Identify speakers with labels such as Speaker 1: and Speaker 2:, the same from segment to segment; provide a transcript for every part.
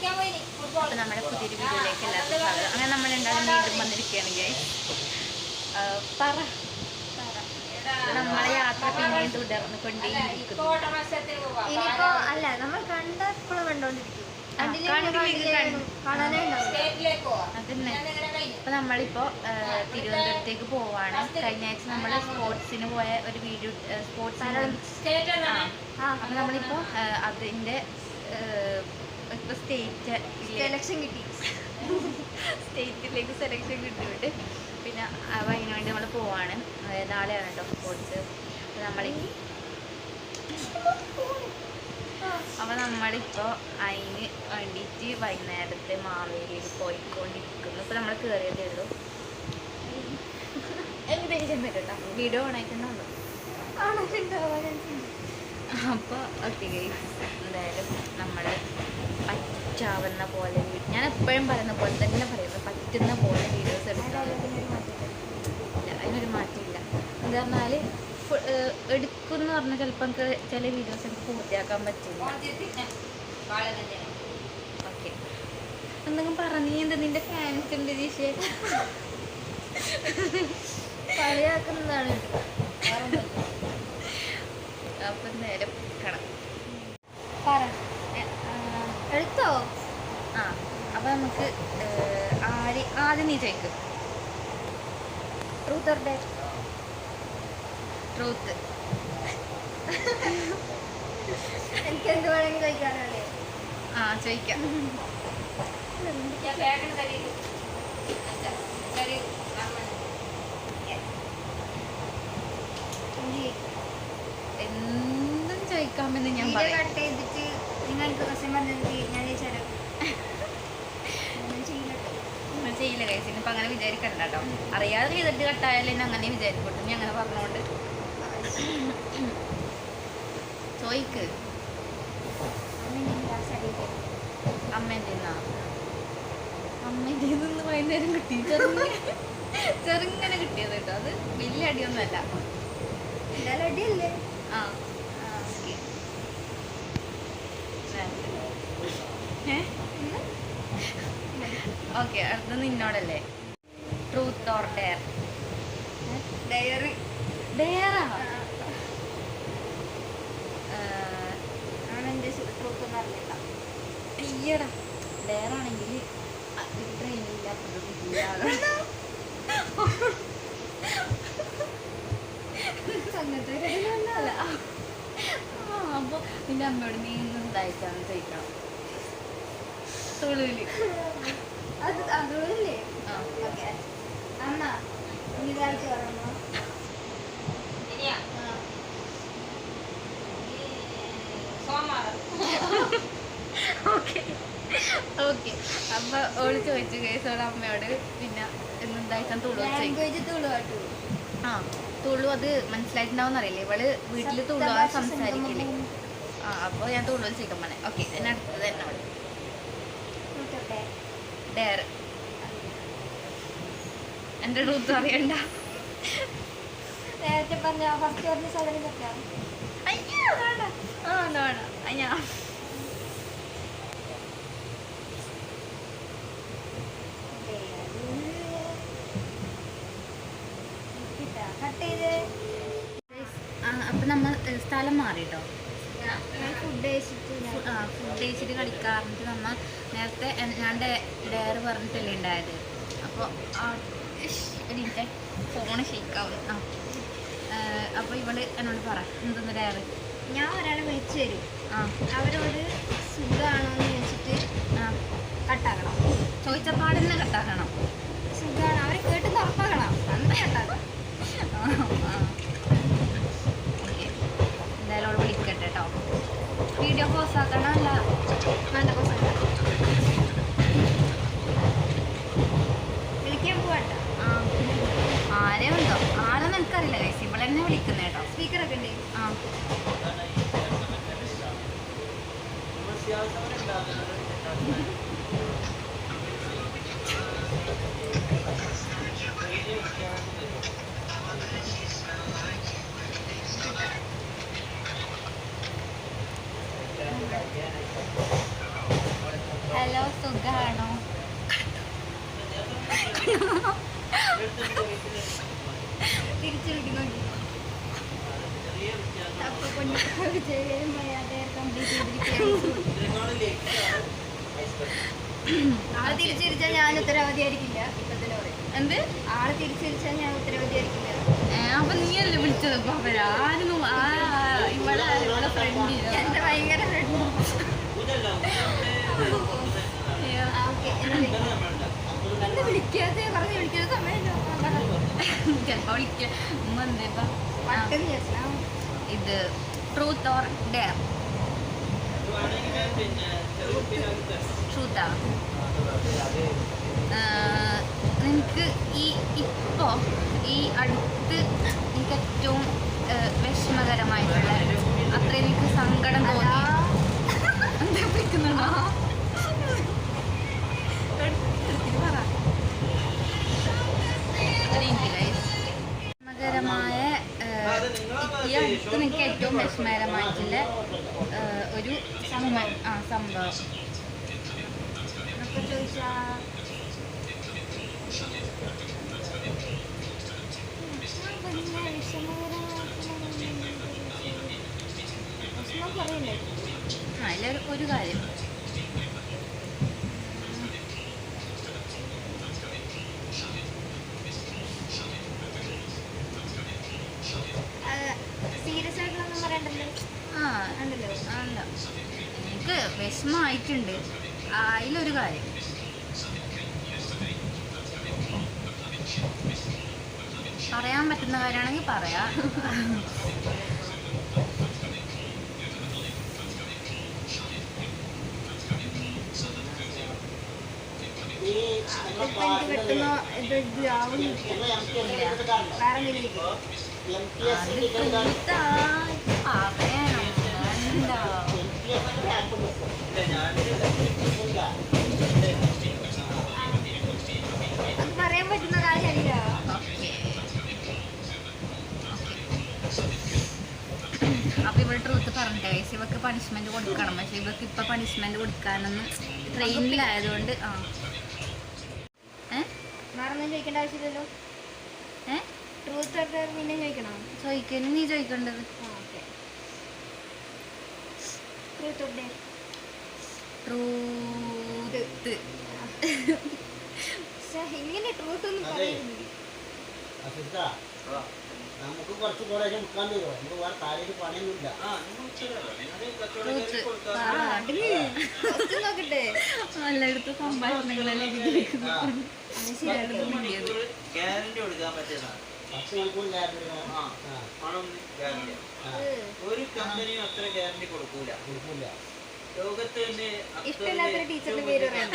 Speaker 1: അപ്പോൾ നമ്മുടെ പുതിയൊരു വീഡിയോയിലേക്ക് എല്ലാവർക്കും സ്വാഗതം. അങ്ങനെ നമ്മൾ ഉണ്ടാകും വീണ്ടും വന്നിരിക്കുകയാണ് ഗൈസ് പറ. നമ്മളെ യാത്ര പിന്നെയും തുടർന്ന് കൊണ്ടേയിരിക്കുന്നു
Speaker 2: ഇനിയിപ്പോ അല്ല നമ്മൾ കണ്ടപ്പോഴും കണ്ടോണ്ടിരിക്കും.
Speaker 1: ആ, നമ്മളിപ്പോ കണ്ടു. തിരുവനന്തപുരത്തേക്ക് പോവാണ്. കഴിഞ്ഞ ആഴ്ച നമ്മൾ സ്പോർട്സിന് പോയ ഒരു വീഡിയോ സ്പോർട്സ്
Speaker 2: ആ
Speaker 1: നമ്മളിപ്പോ അതിന്റെ ഇപ്പോൾ സ്റ്റേറ്റ്
Speaker 2: സെലക്ഷൻ കിട്ടി.
Speaker 1: സ്റ്റേറ്റിലേക്ക് സെലക്ഷൻ കിട്ടിയിട്ട് പിന്നെ അതിനു വേണ്ടി നമ്മൾ പോവാണ്. അതായത് നാളെയാണ് കേട്ടോ സ്പോർട്സ് അപ്പോൾ നമ്മൾ അപ്പോൾ നമ്മളിപ്പോൾ അതിന് വേണ്ടിയിട്ട് വൈകുന്നേരത്തെ മാവേലിയിൽ പോയിക്കൊണ്ടിരിക്കുന്നു. ഇപ്പോൾ നമ്മൾ കയറിയതേ ഉള്ളൂ. ഏകദേശം വീഡിയോ വീഡിയോ ഓണായിട്ടുണ്ടോ അപ്പോൾ ഓക്കെ എന്തായാലും നമ്മൾ പറ്റാവുന്ന പോലെ ഞാൻ എപ്പോഴും പറയുന്ന പോലെ തന്നെ പറയുന്നത് പറ്റുന്ന പോലെ വീഡിയോസ് എടുക്കാൻ. ഇല്ല അതിനൊരു മാറ്റമില്ല. എന്താ പറഞ്ഞാൽ എടുക്കുമെന്ന് പറഞ്ഞാൽ ചിലപ്പോൾ നമുക്ക് ചില വീഡിയോസ് എനിക്ക് പൂർത്തിയാക്കാൻ പറ്റില്ല. ഓക്കെ. എന്തെങ്കിലും പറഞ്ഞു എന്ത് നിന്റെ ഫാൻസ് ഉണ്ട് ദീശ
Speaker 2: കളിയാക്കുന്നതാണ്.
Speaker 1: അപ്പം നേരം
Speaker 2: പറ. എടുത്തോ
Speaker 1: ആ അപ്പം നമുക്ക് ആരി ആദ്യം നീ ചോദിക്കും.
Speaker 2: ട്രൂത്ത് ഓർ ഡേറ്റ്
Speaker 1: ട്രൂത്ത്
Speaker 2: എനിക്ക് എന്ത് വേണമെങ്കിൽ ചോദിക്കാനല്ലേ
Speaker 1: ആ ചോദിക്കാം. എന്തും ചോദിക്കാമെന്ന് ഞാൻ പറയാം.
Speaker 2: നിങ്ങൾക്ക് ക്വസ്റ്റ്യൻ പറഞ്ഞിട്ട് ഞാൻ ചോദിച്ചാലോ ചെയ്യില്ല
Speaker 1: കേസ് ഇനിയിപ്പോൾ അങ്ങനെ വിചാരിക്കണ്ട കേട്ടോ അറിയാതെ ചെയ്തിട്ട് കട്ടായാലും എന്നെ അങ്ങനെ വിചാരിക്കട്ടെ. നീ അങ്ങനെ പറഞ്ഞോണ്ട്. ചോയ്ക്ക്. അമ്മേന്റെ അമ്മേന്റെ നിന്ന് വൈകുന്നേരം കിട്ടി. ചെറുങ്ങനെ ചെറുങ്ങനെ കിട്ടിയത് കേട്ടോ അത് വലിയ അടിയൊന്നുമല്ല.
Speaker 2: അടിയല്ലേ?
Speaker 1: ആ ഓക്കെ ഓക്കെ. അടുത്ത നിന്നോടല്ലേ. ട്രൂത്ത് ഓർ ഡെയർ
Speaker 2: ഡയറി
Speaker 1: ഡെയറാ
Speaker 2: അങ്ങനത്തെ
Speaker 1: അല്ല അപ്പോൾ നിന്റെ അമ്മയോട് നീ ഇന്ന് എന്തായിട്ടാണ് ചോദിക്കണം തുളുവിൽ
Speaker 2: ഓക്കെ. അമ്മ
Speaker 1: ഓൾ ചോദിച്ചു കേസോടെ അമ്മയോട് പിന്നെ എന്തായിട്ടാണ് തുളു ആ. തുളു അത് മനസ്സിലായിട്ടുണ്ടാവും അറിയില്ലേ ഇവൾ വീട്ടിൽ തുളു സംസാരിക്കില്ലേ ആ അപ്പോൾ ഞാൻ തുളു ചോദിക്കാൻ പറഞ്ഞേ ഓക്കെ എന്നെ അടുത്തത് എന്നോട്. ഡെയർ. എന്റെ ട്രൂത്ത് അറിയണ്ട.
Speaker 2: നേരത്തെ പറഞ്ഞ ഫസ്റ്റ് പറഞ്ഞ സാധനം പറ്റാം
Speaker 1: അയ്യോ വേണ്ട ആ വേണ്ട വേണ്ട അയ്യാ
Speaker 2: കട്ട് ചെയ്ത്.
Speaker 1: ആ നമ്മൾ സ്ഥലം മാറി കേട്ടോ
Speaker 2: ഫുഡ് കഴിച്ചിട്ട്
Speaker 1: ഫുഡ് കഴിച്ചിട്ട് കളിക്കാറുണ്ട്. നമ്മൾ നേരത്തെ ഞാൻ ഡയർ പറഞ്ഞിട്ടല്ലേ ഉണ്ടായത്. അപ്പോൾ എന്റെ ഫോണ് ഷെയ്ക്കാവും ആ. അപ്പോൾ ഇവൾ എന്നോട് പറ എന്തെന്ന് ഡയർ?
Speaker 2: ഞാൻ ഒരാളെ വിളിച്ചു തരും.
Speaker 1: ആ.
Speaker 2: അവരോട് സുഖമാണോ എന്ന് ചോദിച്ചിട്ട്
Speaker 1: ആ.
Speaker 2: കട്ടാക്കണം.
Speaker 1: ചോദിച്ച പാടന്നെ കട്ടാക്കണം.
Speaker 2: തിരിച്ചിരിച്ചാൽ ഞാൻ ഉത്തരവാദിയായിരിക്കില്ല. ഇപ്പൊ തന്നെ പറയും
Speaker 1: എന്ത്?
Speaker 2: ആളെ തിരിച്ചിരിച്ചാൽ ഞാൻ ഉത്തരവാദിയായിരിക്കില്ല.
Speaker 1: അപ്പൊ നീയല്ലേ വിളിച്ചത്? അപ്പൊ അവരാരും ആ ഇവിടെ ഇവിടെ ഫ്രണ്ടിനോ
Speaker 2: എന്റെ ഭയങ്കര okay. എന്താ വിളിക്കാതെ പറഞ്ഞ് വിളിക്കുന്ന സമയം
Speaker 1: ചിലപ്പോ വിളിക്ക. ഉമ്മ എന്തേപ്പാ ഇത് ട്രൂത്ത് ഓർ ഡെയർ ട്രൂത്താ നിനക്ക് ഈ ഇപ്പോൾ ഈ അടുത്ത് എനിക്ക് ഏറ്റവും വിഷമകരമായിട്ടുള്ള അത്ര എനിക്ക് സങ്കടം തോന്നി. എന്താ നിനക്ക് ഏറ്റവും വിഷമകരമായിട്ടുള്ള ഒരു സംഭവം ആ സംഭവം.
Speaker 2: എന്നൊക്കെ ചോദിച്ചാ വിഷമം പിന്നെ വിഷമകരമായിട്ടുള്ള വിഷമം പറയണ്ടേ
Speaker 1: ആ അതിലൊരു ഒരു കാര്യം
Speaker 2: സീരിയസ് ആയിട്ടുള്ളൊന്നും പറയണ്ടല്ലോ
Speaker 1: ആ
Speaker 2: ഉണ്ടല്ലോ
Speaker 1: എനിക്ക് വിഷമമായിട്ടുണ്ട്. അതിലൊരു കാര്യം. പറയാൻ പറ്റുന്ന കാര്യമാണെങ്കിൽ പറയാം.
Speaker 2: ഇത് വേറെ എന്തെങ്കിലും
Speaker 1: അത് കൊടുത്താ പറയണം എന്താ
Speaker 2: അത് പറയാൻ പറ്റുന്ന കാര്യമല്ല
Speaker 1: അപ്പൊ ഇവിടെ ട്രൂത്ത് പറഞ്ഞിട്ട് ഇവക്ക് പണിഷ്മെന്റ് കൊടുക്കണം. പക്ഷെ ഇവക്ക് ഇപ്പൊ പണിഷ്മെന്റ് കൊടുക്കാനൊന്നും ട്രെയിനിലായതുകൊണ്ട് ആ. ഏ?
Speaker 2: വേറെ ഒന്നും ചോദിക്കേണ്ട ആവശ്യമില്ലല്ലോ.
Speaker 1: ഏ?
Speaker 2: ട്രൂത്ത് നിന്നെ ചോദിക്കണം?
Speaker 1: ചോദിക്കാനും നീ ചോദിക്കേണ്ടത്.
Speaker 2: ട്രൂത്ത് ഡേ
Speaker 1: ട്രൂത്ത്
Speaker 2: ഇങ്ങനെ ട്രൂത്ത് ഒന്നും പറയുന്നില്ല
Speaker 3: നമുക്ക് കുറച്ച് കുറേ മുക്കാൻ തരുമോ നമുക്ക് വേറെ കാര്യമായിട്ട് പണിയൊന്നുമില്ല.
Speaker 1: എല്ലായിടത്തും സംഭാഷണങ്ങളെല്ലാം.
Speaker 4: ഗ്യാരണ്ടി കൊടുക്കാൻ
Speaker 3: ഗ്യാരണ്ടി
Speaker 4: ഒരു കമ്പനിയും അത്ര ഗ്യാരണ്ടി കൊടുക്കൂല. അത്ര
Speaker 2: ഇഷ്ടമില്ലാത്തൊരു ടീച്ചറിന്റെ പേര് പറയാം.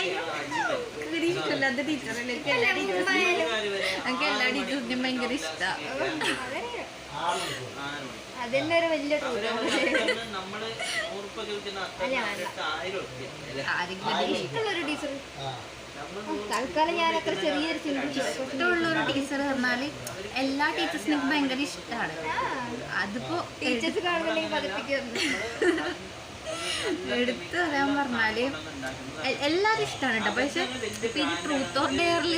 Speaker 1: ഇഷ്ടമില്ലാത്ത ടീച്ചറല്ലേ എനിക്ക് എല്ലാ ടീച്ചേഴ്സിനും എനിക്ക് എല്ലാ ടീച്ചേഴ്സിനും ഭയങ്കര ഇഷ്ടമാണ്
Speaker 2: അതന്നെ ഒരു വലിയ. ഇഷ്ടമുള്ളൊരു ടീച്ചർ
Speaker 3: ആ.
Speaker 2: തൽക്കാലം ഞാൻ അത്ര ചെറിയൊരു ചിന്തിച്ചു
Speaker 1: ഇഷ്ടമുള്ള ഒരു ടീച്ചർ പറഞ്ഞാൽ എല്ലാ ടീച്ചേഴ്സിനും ഭയങ്കര ഇഷ്ടമാണ്. അതിപ്പോ
Speaker 2: ടീച്ചേഴ്സ് കാണുന്നുണ്ടെങ്കിൽ പതിപ്പിക്കുന്നു
Speaker 1: എടുത്തു പറയാൻ പറഞ്ഞാൽ എല്ലാരും ഇഷ്ടമാണ് കേട്ടോ പക്ഷെ ഇപ്പൊ ഈ ട്രൂത്ത് ഓർ ഡെയറിൽ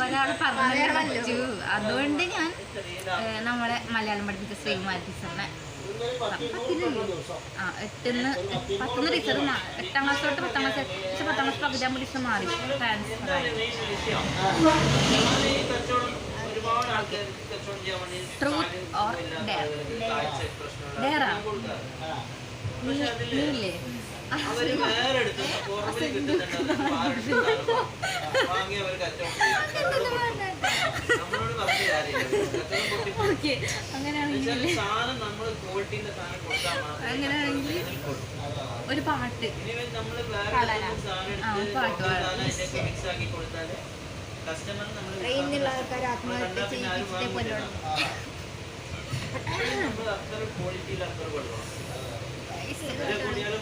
Speaker 1: ഒരാൾ പറഞ്ഞു പറ്റൂ. അതുകൊണ്ട് ഞാൻ നമ്മളെ മലയാളം പഠിപ്പിച്ച ശ്രീകുമാരി ടീച്ചറിനെ ആ എട്ടിന്ന് പത്തുനിന്ന് ടീച്ചർ എട്ടാം ക്ലാസ് തൊട്ട് പത്താം ക്ലാസ് പക്ഷെ പത്താം ക്ലാസ് പകുതി ആകുമ്പോൾ ടീച്ചർ മാറി. ട്രാൻസ്ഫർ ആയി. ഡെയർ നമ്മൾ
Speaker 4: അവർ വേറെ എടുത്ത് പുറമെ കിട്ടുന്നുണ്ട്? വാങ്ങി അവർ. നമ്മളോട് പറഞ്ഞ കാര്യമില്ല. സാധനം നമ്മൾ ക്വാളിറ്റിന്റെ സാധനം കൊടുത്താൽ
Speaker 1: അങ്ങനെയാണെങ്കിൽ ഒരു പാട്ട്.
Speaker 4: നമ്മൾ വേറെ സാധനം എടുത്ത് മിക്സ് ആക്കി കൊടുത്താൽ കസ്റ്റമർ നമ്മൾ
Speaker 2: ട്രെയിനിലുള്ള ആൾക്കാർ ആത്മഹത്യ ചെയ്യിപ്പിച്ചിട്ടേ കൊല്ലണം
Speaker 4: നമ്മൾ അത്ര ക്വാളിറ്റിയിൽ അത്ര കൊടുക്കണം.
Speaker 1: ഏതെങ്കിലും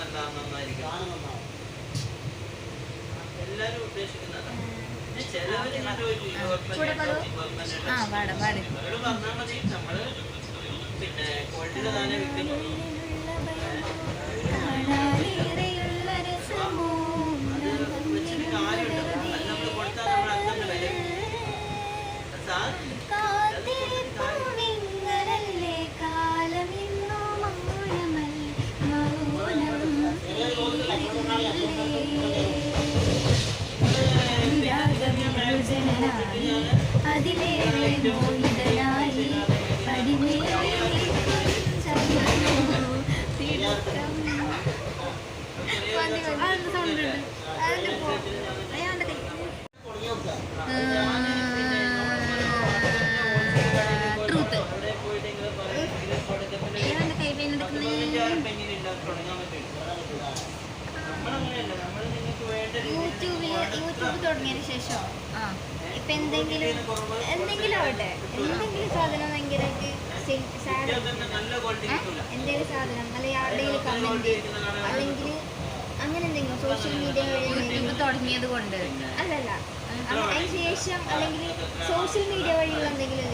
Speaker 3: നന്നാവും
Speaker 4: എല്ലാരും ഉദ്ദേശിക്കുന്നതാണ്
Speaker 1: ആ പാട പാട്.
Speaker 4: പിന്നെ പതിനഞ്ചായിരം പെണ്ണിനില്ല, തുടങ്ങാൻ പറ്റും. നമ്മളങ്ങനെയല്ല, നമ്മൾ നിങ്ങൾക്ക് വേണ്ട രീതിയിൽ
Speaker 2: യൂട്യൂബിൽ യൂട്യൂബ് തുടങ്ങിയതിന് ശേഷം ഇപ്പൊ എന്തെങ്കിലും എന്തെങ്കിലും ആവട്ടെ. എന്തെങ്കിലും സാധനം ഭയങ്കര സാഡ്
Speaker 4: നല്ല ക്വാളിറ്റി കിട്ടൂല
Speaker 2: എന്തെങ്കിലും സാധനം അല്ലെങ്കിൽ ആരുടെയും കമന്റ് അല്ലെങ്കിൽ അങ്ങനെ എന്തെങ്കിലും സോഷ്യൽ മീഡിയ വഴി
Speaker 1: തുടങ്ങിയത് കൊണ്ട്.
Speaker 2: അല്ലല്ല. അ- അതിന് ശേഷം അല്ലെങ്കിൽ സോഷ്യൽ മീഡിയ വഴിയുള്ള എന്തെങ്കിലും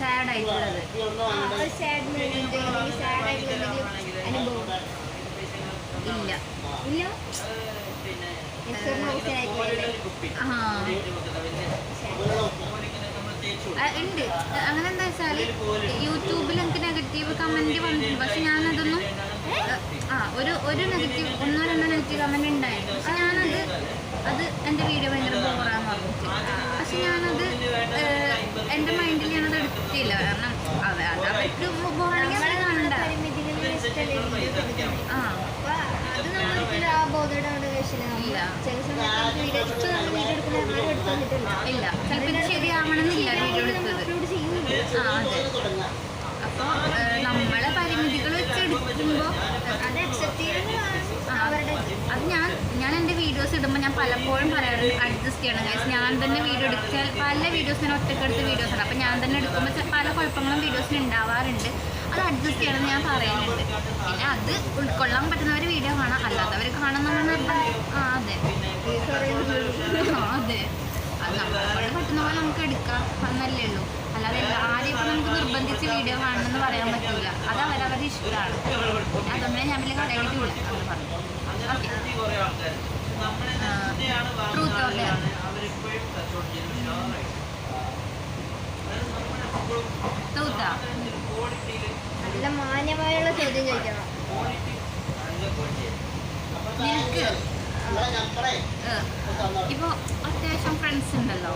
Speaker 1: സാഡ് ആയിട്ടുള്ളത്.
Speaker 2: സാഡ് അല്ലെങ്കിൽ സാഡ് ആയിട്ടുള്ള എന്തെങ്കിലും അനുഭവം.
Speaker 1: ഇല്ല.
Speaker 2: ഇല്ല.
Speaker 1: ഉണ്ട്. അങ്ങനെ എന്താ വെച്ചാൽ യൂട്യൂബിൽ എനിക്ക് നെഗറ്റീവ് കമന്റ് വന്നിട്ടുണ്ട്. പക്ഷെ ഞാനതൊന്നും ആ ഒരു ഒരു നെഗറ്റീവ് ഒന്നോ രണ്ടോ നെഗറ്റീവ് കമന്റ് ഉണ്ടായിരുന്നു പക്ഷെ ഞാനത് അത് എന്റെ വീഡിയോ ഭയങ്കര ബോറാന്ന് പറഞ്ഞിട്ട്. പക്ഷെ ഞാനത് എന്റെ മൈൻഡിൽ ഞാനത് എടുത്തില്ല കാരണം അവർക്ക് ബോറാണെങ്കിൽ
Speaker 2: ഇഷ്ടമല്ലേ
Speaker 1: ആ ഇല്ല.
Speaker 2: വീഡിയോ
Speaker 1: ചിലപ്പോൾ ശരിയാവണമെന്നില്ല എടുത്തത്. ആ അതെ. അപ്പോൾ നമ്മളെ പരിമിതികൾ വെച്ച് എടുക്കുമ്പോൾ
Speaker 2: അത് അക്സെപ്റ്റ്
Speaker 1: അത് ഞാൻ ഞാൻ എന്റെ വീഡിയോസ് ഇടുമ്പോൾ ഞാൻ പലപ്പോഴും പറയാറുണ്ട് അഡ്ജസ്റ്റ് ചെയ്യണം guys. ഞാൻ തന്നെ വീഡിയോ എടുത്താൽ പല വീഡിയോസിനും ഒറ്റക്കെടുത്ത് വീഡിയോസ് ആണ് അപ്പം ഞാൻ തന്നെ എടുക്കുമ്പോൾ പല കുഴപ്പങ്ങളും വീഡിയോസിന് ഉണ്ടാവാറുണ്ട്. അത് അഡ്ജസ്റ്റ് ചെയ്യണം എന്ന് ഞാൻ പറയുന്നുണ്ട്. പിന്നെ അത് ഉൾക്കൊള്ളാൻ പറ്റുന്ന ഒരു വീഡിയോ കാണാം. അല്ലാത്തവർ കാണണം ആ അതെ. ആ, അതെ. അത് നമ്മളെ പറ്റുന്ന പോലെ നമുക്ക് എടുക്കാം. എന്നല്ലേ ഉള്ളൂ. അല്ലാതെ ആരെയും ഇപ്പം നമുക്ക് നിർബന്ധിച്ച് വീഡിയോ കാണണം എന്ന് പറയാൻ പറ്റില്ല അത് അവരവരുടെ ഇഷ്ടമാണ്. അതുകൊണ്ട് ഞാൻ വലിയ കളയായിട്ടില്ല അത് പറഞ്ഞു.
Speaker 4: ആൾക്കാർ
Speaker 2: നല്ല മാന്യമായുള്ള ചോദ്യം ചോദിക്കണം.
Speaker 1: ഇപ്പൊ അത്യാവശ്യം ഫ്രണ്ട്സ് ഉണ്ടല്ലോ.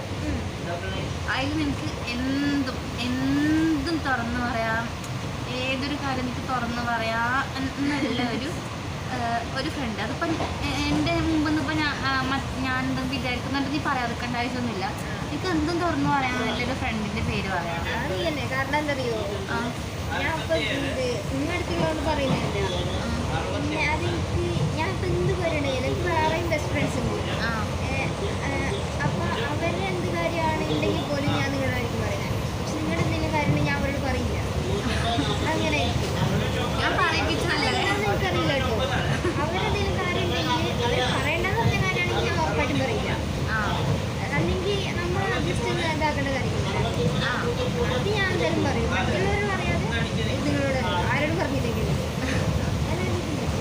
Speaker 1: അതിൽ നിനക്ക് എന്തും എന്തും തുറന്നു പറയാം ഏതൊരു കാര്യം നിനക്ക് തുറന്നു പറയാം എന്നുള്ള ഒരു ഒരു ഫ്രണ്ട് അതിപ്പം എന്റെ മുമ്പെന്ന് ഇപ്പം ഞാൻ എന്തും വിചാരിക്കുന്നുണ്ട് നീ പറയാതിരിക്കേണ്ട ആവശ്യമൊന്നുമില്ല. എനിക്ക് എന്തും തുറന്നു പറയാം നല്ലൊരു ഫ്രണ്ടിന്റെ പേര് പറയാം.
Speaker 2: കാരണം എന്താ അറിയോ?
Speaker 1: ആ.
Speaker 2: ഞാൻ ഇപ്പൊ ഇത് പിന്നെ അതെനിക്ക് ഞാൻ ഇപ്പൊ എന്ത് പറയണേ എനിക്ക് വേറെയും ബെസ്റ്റ് ഫ്രണ്ട്സ് ഉണ്ട് അപ്പൊ അവരുടെ എന്ത് കാര്യമാണെന്നുണ്ടെങ്കിൽ പോലും ഞാൻ നിങ്ങളായിരിക്കും പറയുന്നത് പക്ഷെ നിങ്ങളുടെ എന്തെങ്കിലും ഞാൻ അവരോട് പറയില്ല അങ്ങനെ
Speaker 1: ഞാൻ പറയിപ്പിച്ചതല്ലേ
Speaker 2: എനിക്കറിയില്ല കേട്ടോ അവരെന്തെങ്കിലും കാര്യം ഉണ്ടെങ്കിൽ അവർ പറയേണ്ടെന്ന് പറഞ്ഞ കാര്യമാണെങ്കിൽ ഞാൻ ഉറപ്പായിട്ടും പറയില്ല അല്ലെങ്കിൽ നമ്മൾ ചെയ്ത് ഇതാക്കേണ്ട കാര്യമില്ല അത് ഞാൻ എന്തായാലും പറയും മറ്റുള്ളവരോട് പറയാതെ നിങ്ങളോട് ആരോടും പറഞ്ഞില്ലെങ്കിൽ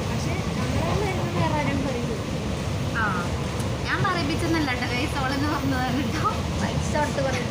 Speaker 2: പക്ഷെ നമ്മളോട് വരുമ്പോൾ വേറെ ആരോടും പറയില്ല
Speaker 1: ആ ഞാൻ പറയിപ്പിച്ചെന്നല്ല കേട്ടോ ഗൈസ് പറഞ്ഞതാണ് കേട്ടോ
Speaker 2: പൈസ കൊടുത്ത്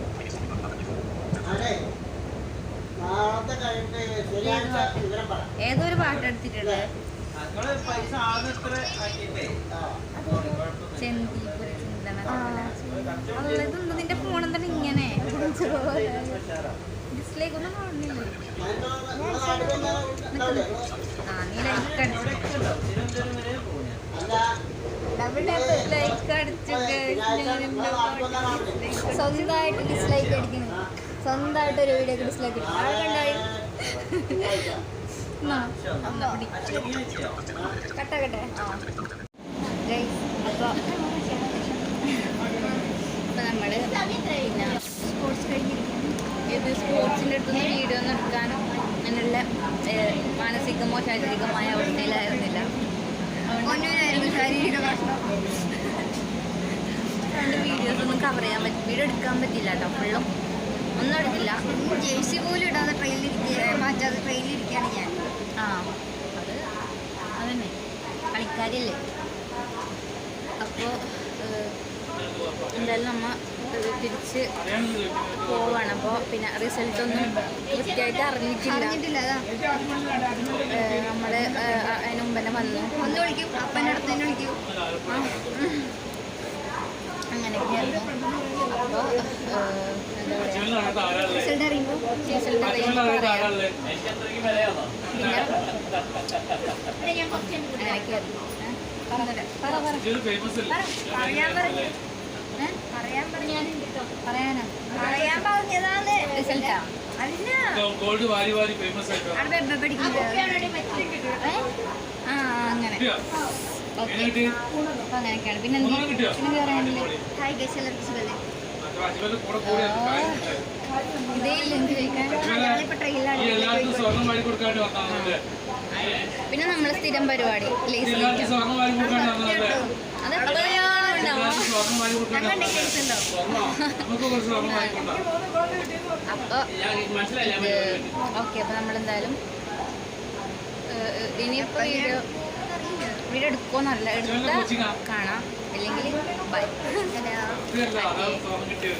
Speaker 3: നാളത്തെ കഴിഞ്ഞിട്ട് ശനിയാഴ്ച വിവരം പറ
Speaker 1: ഏതോ ഒരു പാട്ട് എടുത്തിട്ടുണ്ട്. ചെന്തീപുര ചിന്തന ഇതെന്താ നിന്റെ ഫോണും തന്നെ ഇങ്ങനെ. ഡിസ്ലേക്ക് ഒന്നും കാണുന്നില്ല? ആ നീ ലൈക്ക് അടിച്ചു.
Speaker 2: ഡബിൾ ടാപ്പ്
Speaker 1: ലൈക്ക്
Speaker 2: സ്വന്തമായിട്ട് ഡിസ്ലൈക്ക് അടിക്കുന്നു. സ്വന്തമായിട്ട് ഒരു വീഡിയോ ഡിസ്ലൈക്ക് അടിക്കും ആളെ കണ്ടായി.
Speaker 1: അമ്മ പിടി.
Speaker 4: അച്ഛൻ ഇങ്ങനെ ചെയ്യാം.
Speaker 2: കട്ട കട്ടെ
Speaker 1: അപ്പോൾ നമ്മൾ
Speaker 2: സ്പോർട്സ് കഴിഞ്ഞിരിക്കുന്നു.
Speaker 1: ഇത് സ്പോർട്സിന്റെ അടുത്തൊന്നും വീഡിയോ ഒന്നും എടുക്കാനും അതിനുള്ള മാനസികമോ ശാരീരികമായ അവസ്ഥയിലായിരുന്നില്ല.
Speaker 2: ശാരീരിക പ്രശ്നം.
Speaker 1: വീഡിയോസ് ഒന്നും കവർ ചെയ്യാൻ പറ്റും വീഡിയോ എടുക്കാൻ പറ്റില്ല ഫുള്ളും ഒന്നും എടുത്തില്ല.
Speaker 2: ജേഴ്സി പോലും ഇടാതെ ട്രെയിനിലിരിക്കുക മാറ്റാതെ ട്രെയിനിലിരിക്കുകയാണ് ഞാൻ.
Speaker 1: ആ അത് അതന്നെ. കളിക്കാരില്ലേ അപ്പോൾ എന്തായാലും നമ്മൾ തിരിച്ച് പോവാണ്. അപ്പോൾ പിന്നെ റിസൾട്ട് ഒന്നും കൃത്യമായിട്ട് അറിഞ്ഞിട്ടില്ല. നമ്മൾ അതിന് മുമ്പ് തന്നെ വന്നു.
Speaker 2: ഒന്ന് വിളിക്കും. അപ്പന്റെ അടുത്ത് തന്നെ വിളിക്കും.
Speaker 1: അങ്ങനെയൊക്കെയായിരുന്നു. അപ്പോൾ
Speaker 2: റിസൾട്ട് അറിയുമ്പോൾ
Speaker 1: റിസൾട്ട് അറിയുമ്പോൾ പറയാം. പിന്നെ
Speaker 2: ഞാൻ കുറച്ച്. പറയാൻ പറഞ്ഞു? പറയാൻ
Speaker 1: പറയാനാ?
Speaker 2: പറയാൻ പറഞ്ഞതാണ്.
Speaker 1: റിസൾട്ടാ
Speaker 2: അല്ല.
Speaker 5: ഗോൾഡ് വാരി വാരി ഫേമസ്?
Speaker 1: ആ അങ്ങനെ. അങ്ങനെയൊക്കെയാണ്. പിന്നെ
Speaker 2: ഹായ് ഗൈസ് എല്ലാവർക്കും സുഖല്ലേ
Speaker 1: പിന്നെ നമ്മളെ സ്ഥിരം പരിപാടി
Speaker 5: അപ്പൊ
Speaker 1: ലേസ് ഓക്കെ അപ്പൊ നമ്മളെന്തായാലും ഇനിയിപ്പോ വീഡിയോ വീഡിയോ എടുക്കുമോ
Speaker 5: നല്ല
Speaker 1: എടുത്താൽ കാണാം. അല്ലെങ്കിൽ ബൈ.